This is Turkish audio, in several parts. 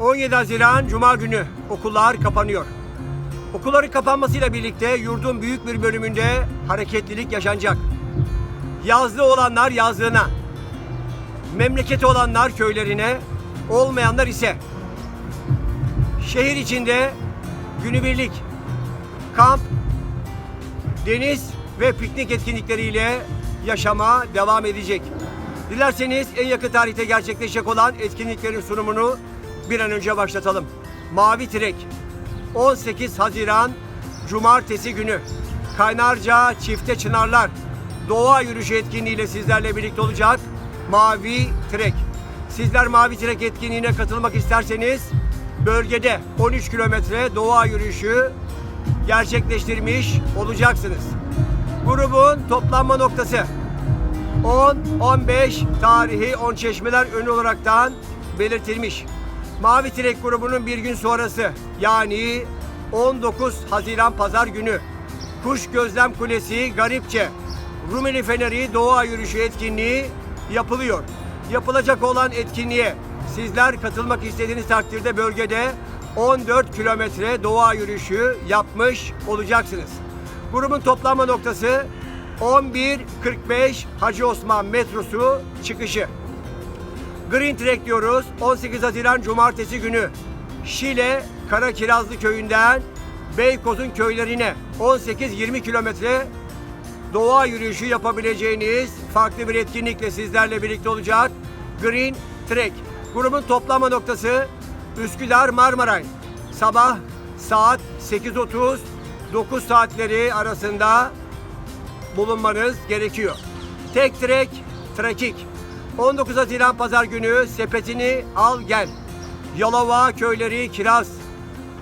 17 Haziran Cuma günü okullar kapanıyor. Okulların kapanmasıyla birlikte yurdun büyük bir bölümünde hareketlilik yaşanacak. Yazlı olanlar yazlığına, memleketi olanlar köylerine, olmayanlar ise şehir içinde günübirlik kamp, deniz ve piknik etkinlikleriyle yaşama devam edecek. Dilerseniz en yakın tarihte gerçekleşecek olan etkinliklerin sunumunu bir an önce başlatalım. Mavi Trek 18 Haziran Cumartesi günü Kaynarca Çifte Çınarlar Doğa Yürüyüşü etkinliğiyle sizlerle birlikte olacak Mavi Trek. Sizler Mavi Trek etkinliğine katılmak isterseniz bölgede 13 kilometre doğa yürüyüşü gerçekleştirmiş olacaksınız. Grubun toplanma noktası 10-15 tarihi 10 çeşmeler önü olaraktan belirtilmiş. Mavi Trek grubunun bir gün sonrası yani 19 Haziran Pazar günü Kuş Gözlem Kulesi Garipçe Rumeli Feneri Doğa Yürüyüşü etkinliği yapılıyor. Yapılacak olan etkinliğe sizler katılmak istediğiniz takdirde bölgede 14 kilometre doğa yürüyüşü yapmış olacaksınız. Grubun toplanma noktası 11.45 Hacı Osman metrosu çıkışı. Green Trek diyoruz. 18 Haziran Cumartesi günü Şile Karakirazlı köyünden Beykoz'un köylerine 18-20 kilometre doğa yürüyüşü yapabileceğiniz farklı bir etkinlikle sizlerle birlikte olacak. Green Trek. Grubun toplama noktası Üsküdar Marmaray. Sabah saat 8.30 9 saatleri arasında bulunmanız gerekiyor. Tek trek, trekik. 19 Haziran Pazar günü sepetini al gel. Yalova köyleri Kiraz,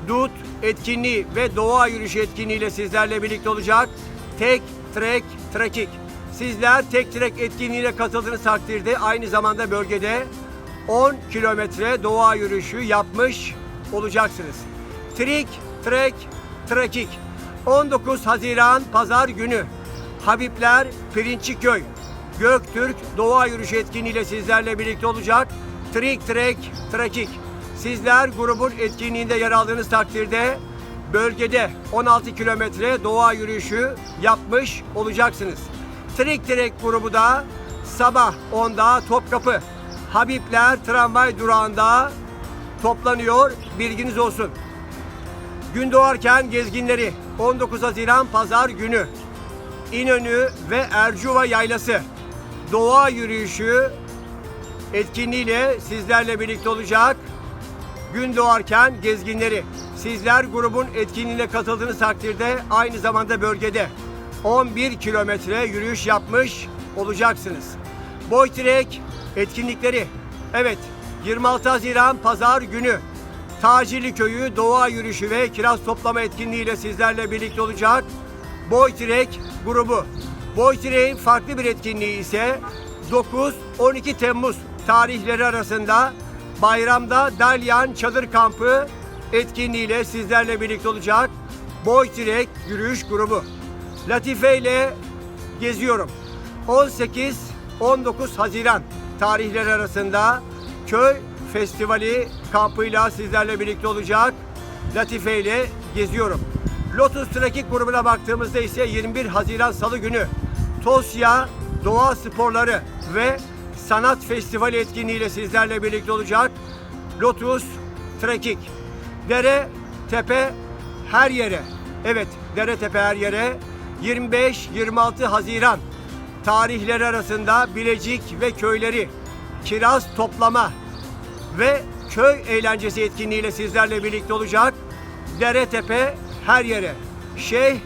Dut etkinliği ve doğa yürüyüşü etkinliğiyle sizlerle birlikte olacak. Tek trek, trekik. Sizler tek trek etkinliğine katıldığınız takdirde aynı zamanda bölgede 10 kilometre doğa yürüyüşü yapmış olacaksınız. Trik, trek, trekik. 19 Haziran Pazar günü Habibler Pirinçiköy Göktürk Doğa Yürüyüşü etkinliğiyle sizlerle birlikte olacak. Trik Trek Trekik. Sizler grubun etkinliğinde yer aldığınız takdirde bölgede 16 kilometre doğa yürüyüşü yapmış olacaksınız. Trik Trek grubu da sabah 10'da Topkapı Habibler tramvay durağında toplanıyor. Bilginiz olsun. Gün doğarken gezginleri 19 Haziran Pazar günü İnönü ve Ercuva Yaylası doğa yürüyüşü etkinliğiyle sizlerle birlikte olacak. Gün doğarken gezginleri. Sizler grubun etkinliğine katıldığınız takdirde aynı zamanda bölgede 11 kilometre yürüyüş yapmış olacaksınız. Boy Trek etkinlikleri. Evet 26 Haziran Pazar günü Tacirli Köyü Doğa Yürüyüşü ve Kiraz Toplama etkinliğiyle sizlerle birlikte olacak. Boy Trek grubu. Boy Trek'in farklı bir etkinliği ise 9-12 Temmuz tarihleri arasında bayramda Dalyan Çadır Kampı etkinliğiyle sizlerle birlikte olacak. Boy Trek yürüyüş grubu. Latife ile geziyorum. 18-19 Haziran tarihleri arasında köy festivali kampıyla sizlerle birlikte olacak. Latife ile geziyorum. Lotus Trekking grubuna baktığımızda ise 21 Haziran Salı günü Tosya Doğa Sporları ve Sanat Festivali etkinliğiyle sizlerle birlikte olacak. Lotus Trekking. Dere, tepe, her yere. Evet, dere, tepe, her yere. 25-26 Haziran tarihleri arasında Bilecik ve köyleri kiraz toplama ve köy eğlencesi etkinliğiyle sizlerle birlikte olacak. Dere, tepe, her yere. Şeyh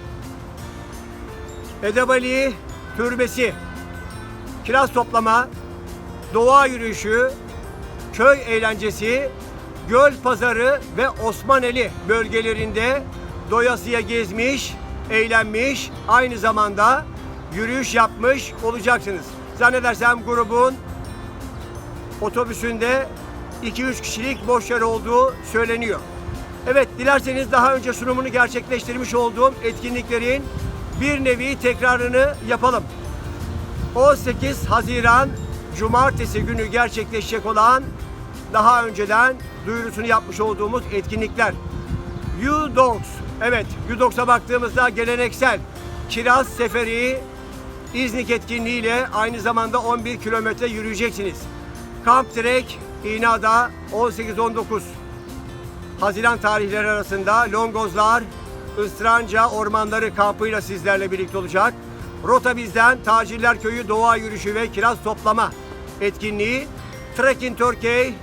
Edebali Türbesi, kiraz toplama, doğa yürüyüşü, köy eğlencesi, göl pazarı ve Osmaneli bölgelerinde doyasıya gezmiş, eğlenmiş, aynı zamanda yürüyüş yapmış olacaksınız. Zannedersem grubun otobüsünde 2-3 kişilik boş yer olduğu söyleniyor. Evet, dilerseniz daha önce sunumunu gerçekleştirmiş olduğum etkinliklerin bir nevi tekrarını yapalım. 18 Haziran Cumartesi günü gerçekleşecek olan daha önceden duyurusunu yapmış olduğumuz etkinlikler. U-Dogs. Evet, U-Dogs'a baktığımızda geleneksel kiraz seferi İznik etkinliğiyle aynı zamanda 11 kilometre yürüyeceksiniz. Kamp Trek İğneada 18-19 Haziran tarihleri arasında Longozlar Istranca Ormanları kampıyla sizlerle birlikte olacak. Rota bizden Tacirler Köyü doğa yürüyüşü ve kiraz toplama etkinliği. Trekking Turkey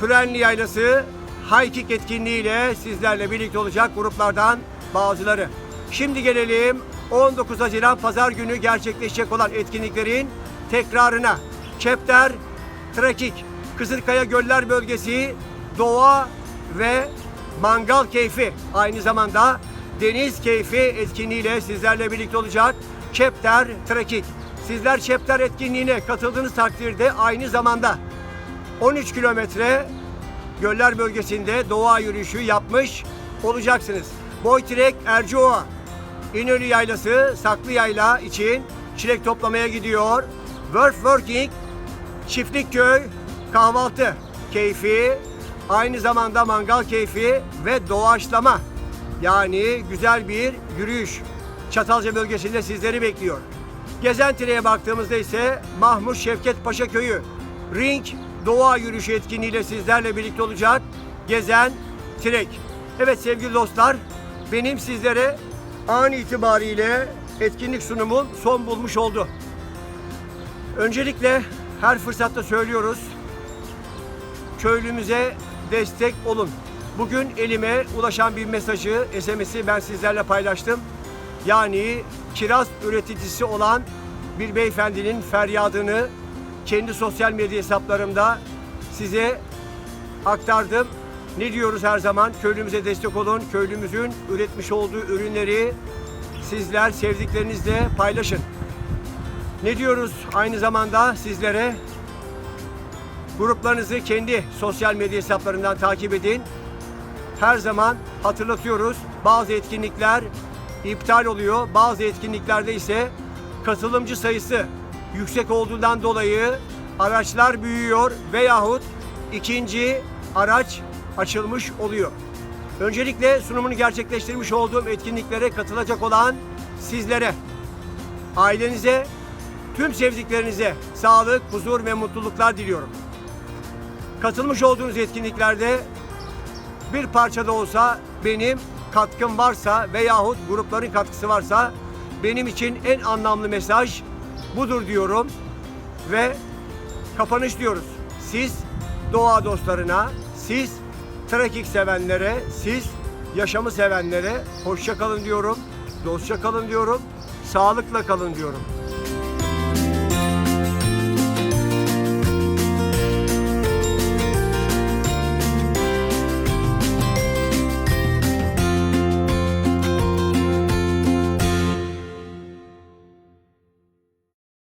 Pürenli Yaylası Hiking etkinliğiyle sizlerle birlikte olacak gruplardan bazıları. Şimdi gelelim 19 Haziran Pazar günü gerçekleşecek olan etkinliklerin tekrarına. Chapter Trekking, Kızılkaya Göller Bölgesi, Doğa ve Mangal Keyfi. Aynı zamanda Deniz Keyfi etkinliğiyle sizlerle birlikte olacak. Chapter Trekking. Sizler Chapter etkinliğine katıldığınız takdirde aynı zamanda 13 kilometre göller bölgesinde doğa yürüyüşü yapmış olacaksınız. Boytrek Ercioğa İnönü Yaylası Saklı Yayla için çilek toplamaya gidiyor. Worth Working Çiftlik Köy kahvaltı keyfi aynı zamanda mangal keyfi ve doğaçlama yani güzel bir yürüyüş Çatalca bölgesinde sizleri bekliyor. Gezentire'ye baktığımızda ise Mahmut Şevket Paşa Köyü Ring Doğa Yürüyüşü etkinliğiyle sizlerle birlikte olacak Gezen Trek. Evet sevgili dostlar benim sizlere an itibariyle etkinlik sunumum son bulmuş oldu. Öncelikle her fırsatta söylüyoruz. Köylümüze destek olun. Bugün elime ulaşan bir mesajı, SMS'i ben sizlerle paylaştım. Yani kiraz üreticisi olan bir beyefendinin feryadını kendi sosyal medya hesaplarımda size aktardım. Ne diyoruz her zaman? Köylümüze destek olun. Köylümüzün üretmiş olduğu ürünleri sizler sevdiklerinizle paylaşın. Ne diyoruz aynı zamanda sizlere? Gruplarınızı kendi sosyal medya hesaplarından takip edin. Her zaman hatırlatıyoruz. Bazı etkinlikler iptal oluyor. Bazı etkinliklerde ise katılımcı sayısı yüksek olduğundan dolayı araçlar büyüyor veyahut ikinci araç açılmış oluyor. Öncelikle sunumunu gerçekleştirmiş olduğum etkinliklere katılacak olan sizlere, ailenize, tüm sevdiklerinize sağlık, huzur ve mutluluklar diliyorum. Katılmış olduğunuz etkinliklerde bir parça da olsa benim katkım varsa veyahut grupların katkısı varsa benim için en anlamlı mesaj budur diyorum ve kapanış diyoruz. Siz doğa dostlarına, siz trekking sevenlere, siz yaşamı sevenlere hoşça kalın diyorum, dostça kalın diyorum, sağlıkla kalın diyorum.